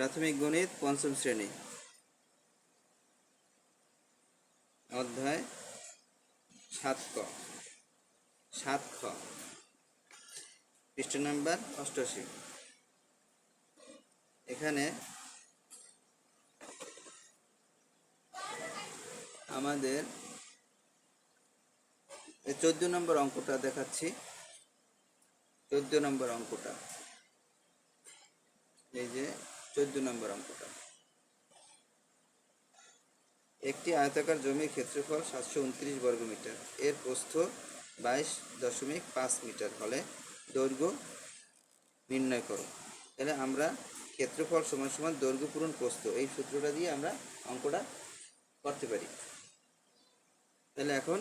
প্রাথমিক গণিত পঞ্চম শ্রেণি। অধ্যায় সাত ক। সাত খ। পৃষ্ঠ নাম্বার অষ্টআশি। এখানে আমাদের চোদ্দ নম্বর অঙ্কটা দেখাচ্ছি। চোদ্দ নম্বর অঙ্কটা। এই যে চোদ্দ নম্বর অঙ্কটা। একটি আয়তাকার জমির ক্ষেত্রফল সাতশো উনত্রিশ বর্গমিটার এর প্রস্থ বাইশ দশমিক পাঁচ মিটার হলে দৈর্ঘ্য নির্ণয় করো। তাহলে আমরা ক্ষেত্রফল সমান সমান দৈর্ঘ্য পূরণ প্রস্থ, এই সূত্রটা দিয়ে আমরা অঙ্কটা করতে পারি। তাহলে এখন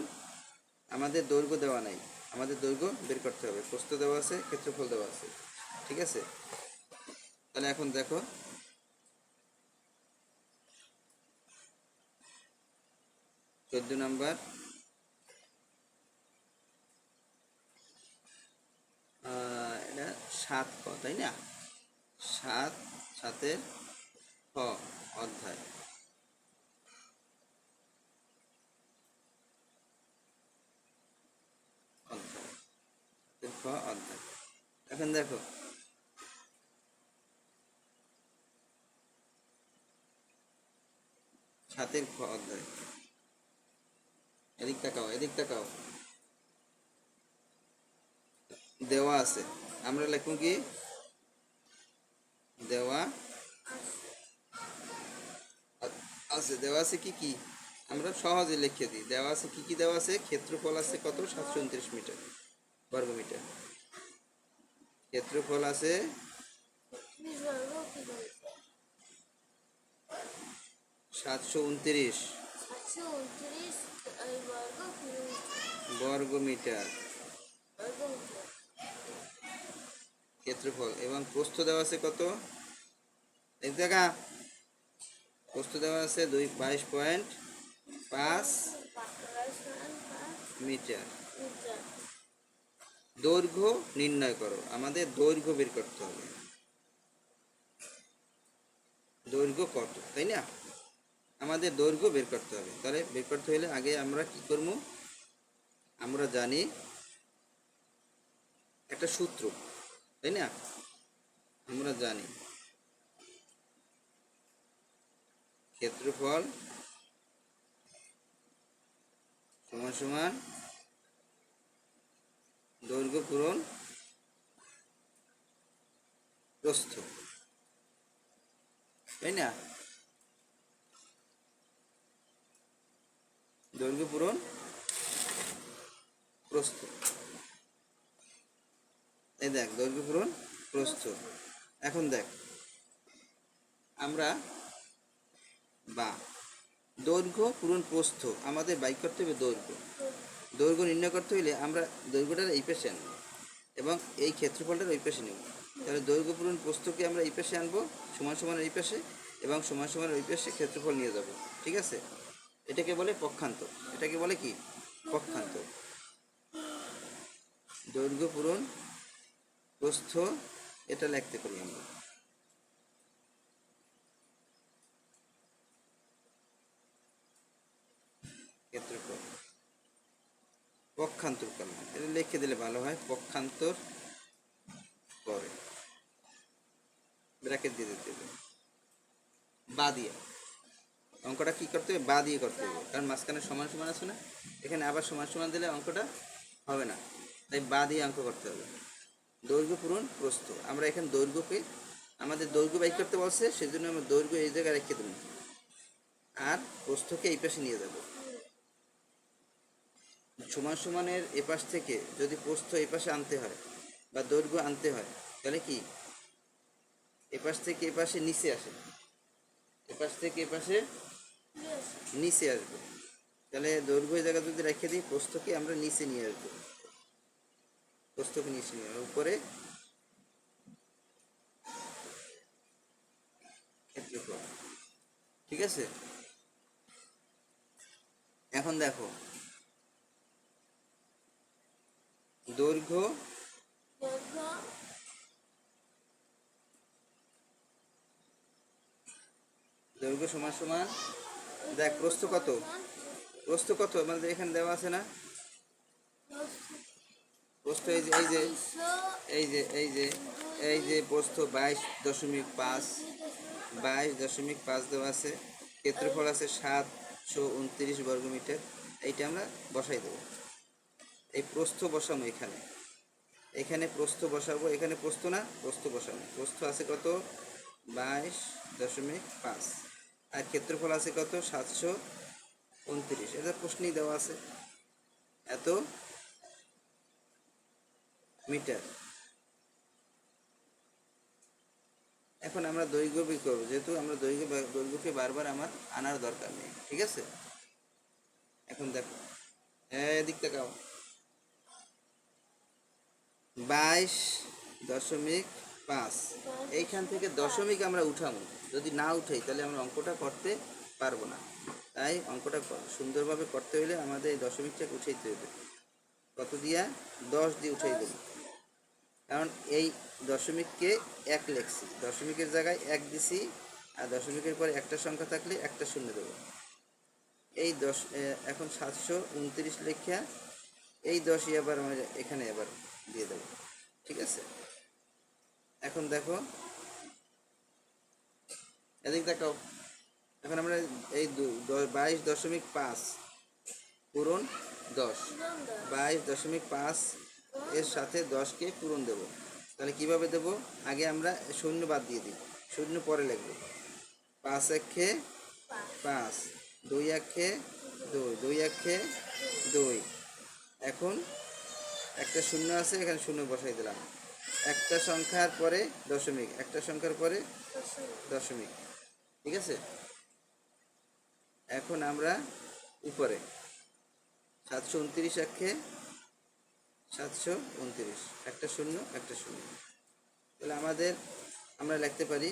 আমাদের দৈর্ঘ্য দেওয়া নাই, আমাদের দৈর্ঘ্য বের করতে হবে। প্রস্থ দেওয়া আছে, ক্ষেত্রফল দেওয়া আছে। ঠিক আছে? তাহলে এখন দেখো চোদ্দ নাম্বার। এটা সাত ক, তাই না? সাত, সাতের খ অধ্যায়। অধ্যায়। এখন দেখো। সাতের খ অধ্যায়। এদিক তাকাও এদিক তাকাও। দেওয়া আছে। আমরা লিখুন কি? দেওয়া আছে। দেওয়া আছে কি কি? আমরা সহজে লিখে দিই। দেওয়া আছে কি কি? দেওয়া আছে ক্ষেত্রফল আছে কত? সাতশো উনত্রিশ মিটার। বর্গমিটার ক্ষেত্রফল আছে সাতশো উনত্রিশ। বর্গমিটার। বর্গ মিটার ক্ষেত্রফল এবং প্রস্থ দেওয়া আছে কত? এক জায়গা। প্রস্থ দেওয়া আছে দুই, বাইশ পয়েন্ট পাঁচ মিটার। দৈর্ঘ্য নির্ণয় করো, আমাদের দৈর্ঘ্য বের করতে হবে। দৈর্ঘ্য কত, তাই না? আমাদের দৈর্ঘ্য বের করতে হবে। তাহলে বের করতে হলে আগে আমরা কি করব? আমরা জানি একটা সূত্র, তাই না? আমরা জানি ক্ষেত্রফল সমান সমান দৈর্ঘ্য পূরণ প্রস্থ, তাই না? দৈর্ঘ্য পূরণ প্রস্থ এই দেখ দৈর্ঘ্য পূরণ প্রস্থ এখন দেখ, আমরা বা, দৈর্ঘ্য পূরণ প্রস্থ, আমাদের বাইক করতে হবে দৈর্ঘ্য। দৈর্ঘ্য নির্ণয় করতে হলে আমরা দৈর্ঘ্যটার এই পাশে আনব এবং এই ক্ষেত্রফলটার ওই পাশে নেব। তাহলে দৈর্ঘ্য পূরণ প্রস্থকে আমরা এই পাশে আনব, সমান সমান এই পাশে এবং সমান সমান ওই পাশে ক্ষেত্রফল নিয়ে যাব। ঠিক আছে? এটাকে বলে পক্ষান্তর এটাকে বলে কি? পক্ষান্তর দৈর্ঘ্য পূরণ, প্রস্থ, এটা লিখতে পারি আমরা। পক্ষান্তর করলাম এটা লিখে দিলে ভালো হয়, পক্ষান্তর করে ব্র্যাকেট দিয়ে দিতে হবে। বা দিয়ে। অঙ্কটা কি করতে হবে? বা দিয়ে করতে হবে। কারণ মাঝখানে সমান সমান আছে না? এখানে আবার সমান সমান দিলে অঙ্কটা হবে না। তাই বা দিয়ে অঙ্ক করতে হবে। দৈর্ঘ্য পূরণ প্রস্থ। আমরা এখানে দৈর্ঘ্যকে আমাদের দৈর্ঘ্য বাইক করতে বলছে, সেজন্য আমরা দৈর্ঘ্য এই জায়গায় রেখে দেবো। আর প্রস্থকে এই পাশে নিয়ে যাব। সমান সমানের এপাশ থেকে যদি প্রস্থ এপাশে আনতে হয় বা দৈর্ঘ্য আনতে হয়, তাহলে কি? এপাশ থেকে এপাশে নিচে আসে। এপাশ থেকে এপাশে নিচে আসবে। তাহলে দৈর্ঘ্য জায়গা যদি রেখে দিই, প্রস্থকে আমরা নিচে নিয়ে আসব। প্রস্থকে নিচে নিয়ে। উপরে ঠিক আছে? এখন দেখো, দৈর্ঘ্য দৈর্ঘ্য সমান সমান দেখ প্রস্থ কত? প্রস্থ কত? আমাদের এখানে দেওয়া আছে না? প্রস্থ এই যে এই যে এই যে এই যে এই যে প্রস্থ বাইশ দশমিক পাঁচ, বাইশ দশমিক পাঁচ দেওয়া আছে। ক্ষেত্রফল আছে সাতশো উনত্রিশ বর্গমিটার এইটা আমরা বসাই দেবো। এই প্রস্থ বসাবো এখানে। এখানে প্রস্থ বসাবো। এখানে প্রস্থ না? প্রস্থ বসাবো। প্রস্থ আছে কত? বাইশ দশমিক পাঁচ। আর ক্ষেত্রফল আছে কত? সাতশো উনত্রিশ। এটা প্রশ্নেই দেওয়া আছে। এত মিটার। এখন আমরা দৈর্ঘ্য বের করব। যেহেতু আমরা দৈর্ঘ্য দৈর্ঘ্যকে বারবার আমার আনার দরকার নেই। ঠিক আছে? এখন দেখো। হ্যাঁ এদিক তাকাও। বাইশ দশমিক পাঁচ। এইখান থেকে দশমিক আমরা উঠাবো। যদি না উঠাই, তাহলে আমরা অঙ্কটা করতে পারব না। তাই অঙ্কটা সুন্দরভাবে করতে হলে আমাদের এই দশমিকটাকে উঠাইতে হবে। কত দিয়া? দশ দিয়ে উঠাই দেবো। কারণ এই দশমিককে এক লেখছি। দশমিকের জায়গায় এক দিছি, আর দশমিকের পরে একটা সংখ্যা থাকলে একটা শূন্য দেবো। এই দশ এখন সাতশো উনত্রিশ লেখা এই দশই আবার আমরা এখানে আবার দিয়ে দেবো। ঠিক আছে? এখন দেখো। এদিক দেখাও। এখন আমরা এই বাইশ দশমিক পাঁচ পূরণ দশ। বাইশ দশমিক পাঁচ এর সাথে দশকে পূরণ দেব। তাহলে কীভাবে দেব? আগে আমরা শূন্য বাদ দিয়ে দিই। শূন্য পরে লিখব। পাঁচ এক একে পাঁচ, দুই এক একে দুই দুই এক একে দুই। এখন একটা শূন্য আছে, এখানে শূন্য বসাই দিলাম। একটা সংখ্যার পরে দশমিক, একটা সংখ্যার পরে দশমিক, ঠিক আছে? এখন আমরা উপরে, সাতশো উনত্রিশ একে সাতশো উনত্রিশ, একটা শূন্য একটা শূন্য। তাহলে আমাদের, আমরা লিখতে পারি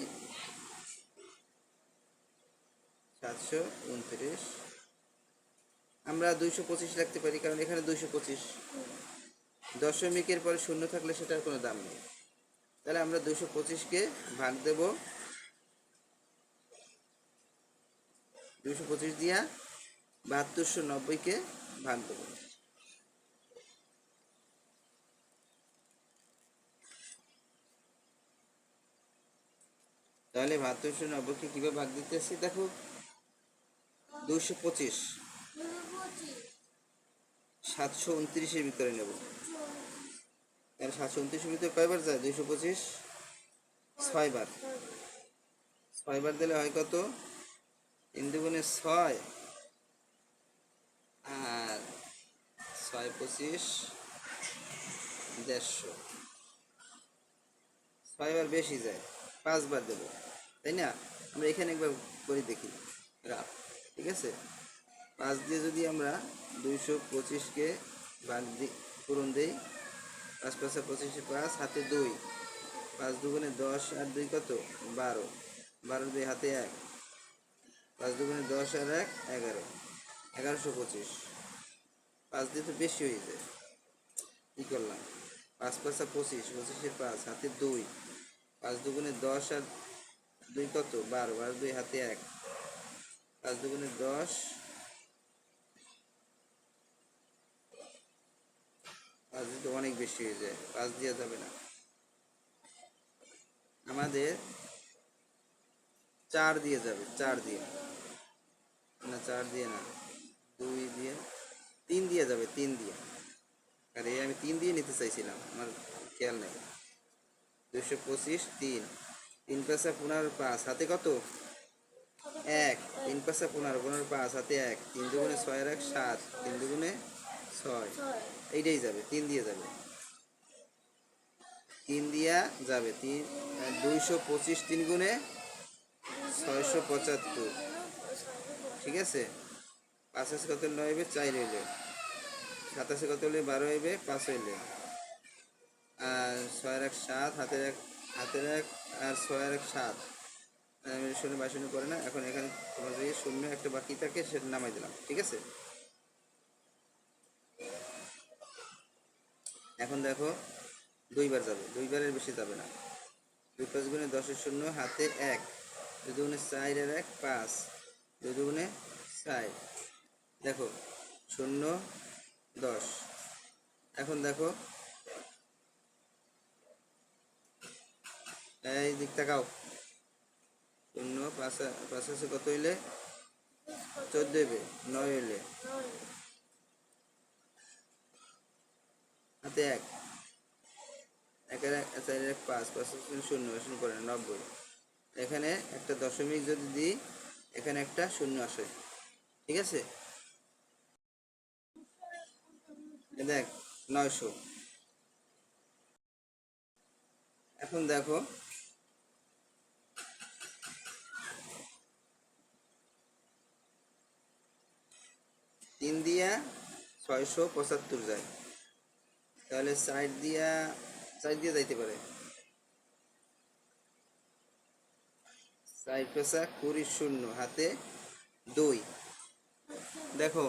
সাতশো উনত্রিশ। আমরা দুইশো পঁচিশ লিখতে পারি, কারণ এখানে দুইশো পঁচিশ। দশমিকের পরে শূন্য থাকলে সেটার কোনো দাম নেই। তাহলে আমরা দুইশো পঁচিশকে ভাগ দেব। দুইশো পঁচিশ দিয়া বাহাত্তরশো নব্বইকে ভাগ দেবো। তাহলে বাহাত্তরশো নব্বইকে কীভাবে ভাগ দিতেছি দেখো, দুইশো পঁচিশ। সাতশো উনত্রিশের ভিতরে নেব। তাহলে সাতশো উনত্রিশের ভিতরে কয়বার যায়? দুইশো পঁচিশ? ছয়বার। ছয়বার দিলে হয় কত? তিন দুগুণে ছয়। আর ছয় পঁচিশ, দেড়শো। ছয়বার বেশি যায়। পাঁচবার দেব। তাই না? আমরা এখানে একবার করে দেখি। রাফ। ঠিক আছে? পাঁচ দিয়ে যদি আমরা দুইশো পঁচিশকে ভাগ দি পূরণ দিই পাঁচ পাঁচে পঁচিশে পাঁচ, হাতে দুই। পাঁচ দুগুণে দশ আর দুই কত? বারো। বারো দুই, হাতে এক। পাঁচ দুগুণে দশ আর এক, এগারো। এগারোশো পঁচিশ। পাঁচ দিয়ে তো বেশি হয়ে যায়। কী করলাম? পাঁচ পাঁচা পঁচিশ, পঁচিশে পাঁচ, হাতে দুই। পাঁচ দুগুণে দশ আর দুই কত? বারো। বারো দুই, হাতে এক। পাঁচ দুগুণে দশ পাঁচ দিয়ে তো অনেক বেশি হয়ে যায়, পাঁচ দেওয়া যাবে না। আমাদের চার দিয়ে যাবে, চার দিয়ে। না, চার দিয়ে না, দুই দিয়ে, তিন দিয়ে যাবে, তিন দিয়ে। আরে, আমি তিন দিয়ে নিতে চাইছিলাম, আমার খেয়াল নেই। দুশো পঁচিশ, তিন। তিন পাঁচা পনেরো, পাঁচ। হাতে কত? এক। তিন পাঁচা পনেরো পনেরো, পাঁচ। হাতে এক। তিন দুগুণে ছয় এক, সাত। তিন দুগুণে ছয়। এইটাই যাবে তিন দিয়ে যাবে। তিন দিয়া যাবে তিন দুইশো পঁচিশ তিন গুণে ছয়শো পঁচাত্তর। ঠিক আছে? কত নয় হবে চার হইলে সাতাশে কত হলে বারো হইবে পাঁচ হইলে। আর ছয়ের এক সাত হাতের এক হাতের এক আর ছয়ের এক সাত। শূন্য বা শূন্য করে না এখন এখানে তোমার যে শূন্য একটা বাকি থাকে সেটা নামাই দিলাম। ঠিক আছে? এখন দেখো, দুইবার যাবে, দুইবারের বেশি যাবে না। দুই পাঁচ গুণে দশের শূন্য, হাতে এক। দুই দুগুণে চার এক, পাঁচ। দুই দুগুণে চার। দেখো, শূন্য, দশ। এখন দেখো, এই দিক তাকাও। শূন্য, পাঁচ পাঁচ কত হইলে? চোদ্দ হইবে, নয় হইলে নয় হাতে এক। একের এক চারের এক পাঁচ পাঁচ শূন্য শূন্য করে নব্বই। এখানে একটা দশমিক যদি দিই, এখানে একটা শূন্য আসে। ঠিক আছে? দেখ, নয়শো। এখন দেখো। তিন দিয়া ছয়শো পঁচাত্তর যায়। তাহলে সাইড দিয়া সাইড দিয়ে যাইতে পারে। সাইড পেশা কুড়ি শূন্য হাতে দুই। দেখো